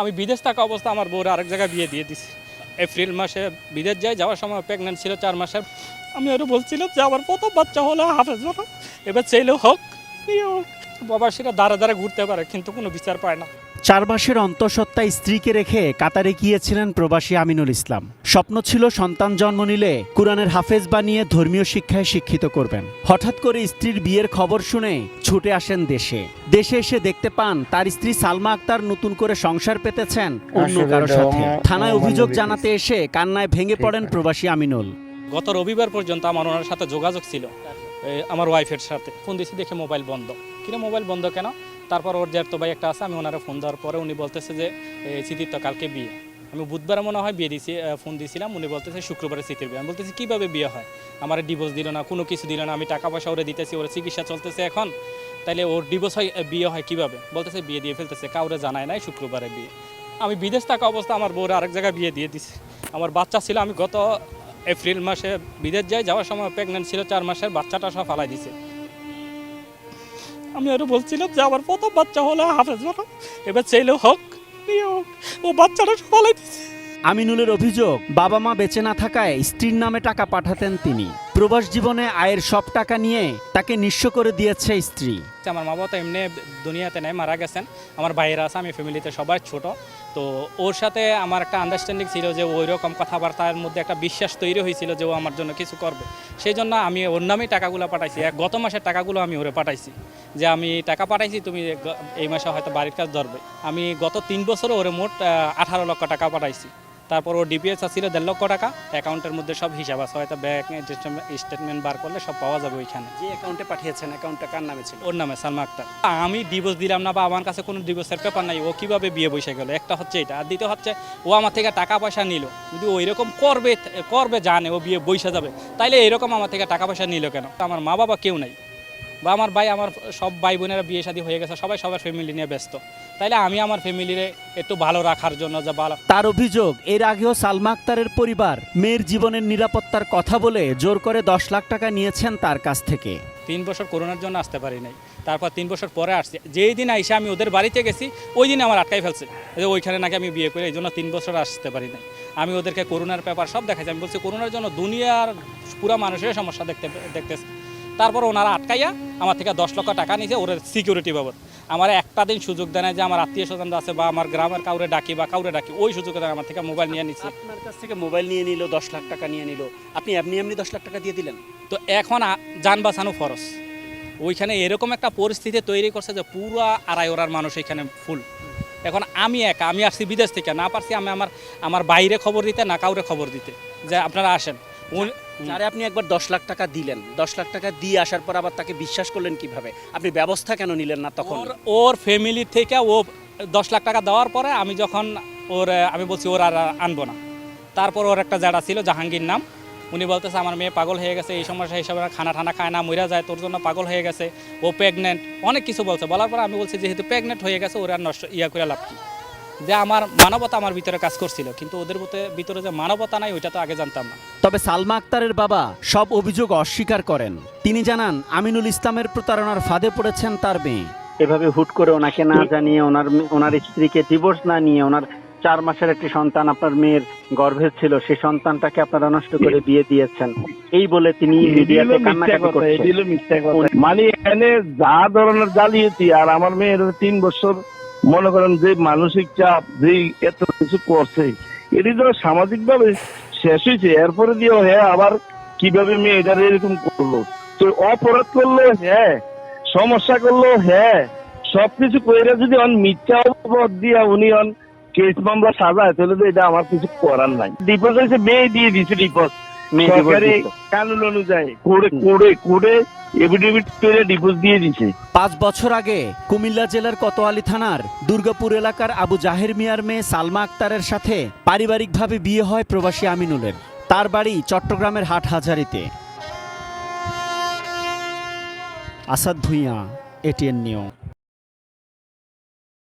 আমি বিদেশ থাকা অবস্থা আমার বউরা আরেক জায়গায় বিয়ে দিয়ে দিছি। এপ্রিল মাসে বিদেশ যাই যাওয়ার সময় প্রেগনেন্ট ছিল চার মাসের। আমি আরও বলছিলাম যে আমার প্রথম বাচ্চা হলো হাফেজ এবার চাইলেও হোক। বাবা সেটা দাঁড়া দাঁড়া ঘুরতে পারে, কিন্তু কোনো বিচার পায় না। চার মাসের অন্তঃসত্ত্বা স্ত্রীকে রেখে কাতারে গিয়েছিলেন প্রবাসী আমিনুল ইসলাম। স্বপ্ন ছিল সন্তান জন্ম নিলে কোরআনের হাফেজ বানিয়ে ধর্মীয় শিক্ষায় শিক্ষিত করবেন। হঠাৎ করে স্ত্রীর বিয়ের খবর শুনে ছুটে আসেন দেশে। দেশে এসে দেখতে পান তার স্ত্রী সালমা আক্তার নতুন করে সংসার পেতেছেন অন্য কারও সাথে। থানায় অভিযোগ জানাতে এসে কান্নায় ভেঙে পড়েন প্রবাসী আমিনুল। গত রবিবার পর্যন্ত আমার ওনার সাথে যোগাযোগ ছিল আমার ওয়াইফের সাথে। ফোন দিয়েছি দেখে মোবাইল বন্ধ। কিনা মোবাইল বন্ধ কেন? তারপর ওর জ্যাঠতো ভাই একটা আছে, আমি ওনারা ফোন দেওয়ার পরে উনি বলতেছে যে চিঠির তো কালকে বিয়ে। আমি বুধবারে মনে হয় বিয়ে দিয়েছি ফোন দিয়েছিলাম উনি বলতেছে শুক্রবারে চিঠির বিয়ে। আমি বলতেছি, কীভাবে বিয়ে হয়? আমার ডিভোর্স দিল না, কোনো কিছু দিল না, আমি টাকা পয়সা ওরে দিতেছি, ওর চিকিৎসা চলতেছে এখন। তাইলে ওর ডিভোর্স হয় বিয়ে হয় কীভাবে? বলতেছে, বিয়ে দিয়ে ফেলতেছে, কাউরে জানায় নাই শুক্রবারে বিয়ে। আমি বিদেশ থাকা অবস্থা আমার বউরে আরেক জায়গায় বিয়ে দিয়ে দিছে। আমার বাচ্চা ছিল, আমি গত এপ্রিল মাসে বিদেশ যাই, যাওয়ার সময় প্রেগনেন্ট ছিল, চার মাসের বাচ্চাটা সব ফালাই দিছে। আমি আরও বলছিলাম যে আমার প্রথম বাচ্চা হলো হাফেজ বলো এবার ছেলে হোক। ও বাচ্চাটা সকালে আমিনুলের অভিযোগ বাবা মা বেঁচে না থাকায় স্ত্রীর নামে টাকা পাঠাতেন তিনি প্রবাস জীবনে আয়ের সব টাকা নিয়ে তাকে নিঃস্ব করে দিয়েছে স্ত্রী। আমার মা বাবা তো এমনি দুনিয়াতে নেই, মারা গেছেন। আমার ভাইয়েরা আছে, আমি ফ্যামিলিতে সবাই ছোট। তো ওর সাথে আমার একটা আন্ডারস্ট্যান্ডিং ছিল যে ওই রকম কথাবার্তার মধ্যে একটা বিশ্বাস তৈরি হয়েছিল যে ও আমার জন্য কিছু করবে। সেই জন্য আমি ওর নামেই টাকাগুলো পাঠাইছি। গত মাসের টাকাগুলো আমি ওরে পাঠাইছি। যে আমি টাকা পাঠাইছি, তুমি এই মাসে হয়তো বাড়ির কাজ ধরবে। আমি গত তিন বছরে ওরে মোট আঠারো লক্ষ টাকা পাঠাইছি। তারপর ও ডিপিএস ছিল দেড় লক্ষ টাকা। অ্যাকাউন্টের মধ্যে সব হিসাব আছে হয়তো ব্যাংক স্টেটমেন্ট বার করলে সব পাওয়া যাবে ওইখানে। যে অ্যাকাউন্টে পাঠিয়েছেন অ্যাকাউন্টটা কার নামে ছিল? ওর নামে সালমা আক্তার। আমি ডিভোর্স দিলাম না বা আমার কাছে কোনো ডিভোর্সের পেপার নাই ও কীভাবে বিয়ে বসে গেল? একটা হচ্ছে এটা। আর দ্বিতীয় হচ্ছে ও আমার থেকে টাকা পয়সা নিল। যদি ওই রকম করবে করবে জানে ও বিয়ে বসে যাবে তাইলে এরকম আমার থেকে টাকা পয়সা নিল কেন? আমার মা বাবা কেউ নাই। বা আমার ভাই আমার সব ভাই বোনেরা বিয়ে শাদী হয়ে গেছে সবাই সবার ফ্যামিলি নিয়ে ব্যস্ত। তাইলে আমি আমার ফ্যামিলিরে একটু ভালো রাখার জন্য যা ভালো তার অভিযোগ এর আগেও সালমা আক্তারের পরিবার মেয়ের জীবনের নিরাপত্তার কথা বলে জোর করে দশ লাখ টাকা নিয়েছেন তার কাছ থেকে। তিন বছর করোনার জন্য আসতে পারি নাই। তারপর তিন বছর পরে আসছি। যেই দিন আইসে আমি ওদের বাড়িতে গেছি ওই দিন আমার আটকাই ফেলছে যে ওইখানে নাকি আমি বিয়ে করে এই জন্য তিন বছর আসতে পারি নাই। আমি ওদেরকে করোনার পেপার সব দেখাইছি। আমি বলছি করোনার জন্য দুনিয়ার পুরো মানুষের সমস্যা দেখতে দেখতেছে। তারপর ওনারা আটকাইয়া আমার থেকে দশ লক্ষ টাকা নিয়েছে ওর সিকিউরিটি বাবদ। আমার একটা দিন সুযোগ দেয় না যে আমার আত্মীয় স্বজন আছে বা আমার গ্রামের কাউরে ডাকি বা কাউরে ডাকি ওই সুযোগে তারা আমার থেকে মোবাইল নিয়ে নিচ্ছে আপনার কাছ থেকে মোবাইল নিয়ে নিল দশ লাখ টাকা নিয়ে নিল। আপনি এমনি এমনি দশ লাখ টাকা দিয়ে দিলেন? তো এখন যান বাঁচানো ফরস ওইখানে এরকম একটা পরিস্থিতি তৈরি করছে যে পুরো আড়াই ওরার মানুষ এখানে ফুল এখন আমি একা আমি আসছি বিদেশ থেকে না পারছি আমি আমার আমার বাইরে খবর দিতে না কাউরে খবর দিতে। যে আপনারা আসেন। যারে আপনি একবার দশ লাখ টাকা দিলেন দশ লাখ টাকা দিয়ে আসার পর আবার তাকে বিশ্বাস করলেন কীভাবে? আপনি ব্যবস্থা কেন নিলেন না তখন? ওর ফ্যামিলি থেকে ও দশ লাখ টাকা দেওয়ার পরে আমি যখন ওর আমি বলছি ওর আর আনব না। তারপর ওর একটা জায়গা ছিল জাহাঙ্গীর নাম। উনি বলতেছে আমার মেয়ে পাগল হয়ে গেছে এই সমস্যা হিসাবে খানা ঠানা খায় না মরে যায় তোর জন্য পাগল হয়ে গেছে ও প্রেগনেন্ট অনেক কিছু বলছে। বলার পর আমি বলছি যেহেতু প্রেগনেন্ট হয়ে গেছে ওরা নষ্ট ইয়া করে লাভ কি? যে আমার মানবতা আমার ভিতরে কাজ করছিল কিন্তু ওদের ভিতরে- ভিতরে যে মানবতা নাই ওইটা তো আগে জানতাম না। তবে সালমা আক্তারের বাবা সব অভিযোগ অস্বীকার করেন। তিনি জানান আমিনুল ইসলামের প্রতারণার ফাঁদে পড়েছেন তার মেয়ে। এভাবে হুট করে ওনাকে না জানিয়ে ওনার ওনার স্ত্রীকে ডিভোর্স না নিয়ে ওনার চার মাসের একটি সন্তান আপনার মেয়ের গর্ভে ছিল সেই সন্তানটাকে আপনারা নষ্ট করে বিয়ে দিয়েছেন। এই বলে তিনি মিডিয়াতে কান্নাকাটি করছেন। মানে এখানে যা ধরনের জ্বালিয়েছি আর আমার মেয়ের তিন বছর মনে করেন যে মানসিক চাপ, যে এত কিছু করছে, এটি তো সামাজিক ভাবে শেষ হয়েছে। এরপরে দিয়েও হ্যাঁ আবার কীভাবে মেয়েটার এরকম করল? তো অপরাধ করল হ্যাঁ সমস্যা করল হ্যাঁ সবকিছু কইরা যদি অন মিথ্যা অপরাধ দিয়া উনি অন কেস মামলা সাজায়, তাহলে তো এটা আমার কিছু করার নাই। ডিপোজ হয়েছে, মেয়ে দিয়ে দিছে ডিপোজ মেয়ে divorce সরকারি কানুন অনুযায়ী। কোড়ে কোড়ে কোড়ে এফিডেভিট করে ডিপোজ দিয়ে দিছে পাঁচ বছর আগে কুমিল্লা জেলার কোতোয়ালি থানার দুর্গাপুর এলাকার আবু জাহের মিয়ার মেয়ে সালমা আক্তারের সাথে পারিবারিকভাবে বিয়ে হয় প্রবাসী আমিনুলের। তার বাড়ি চট্টগ্রামের হাট হাজারিতে আসাদ ভুঁইয়া এটিএন নিউ